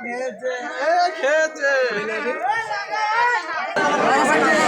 খেয়েছে। আরে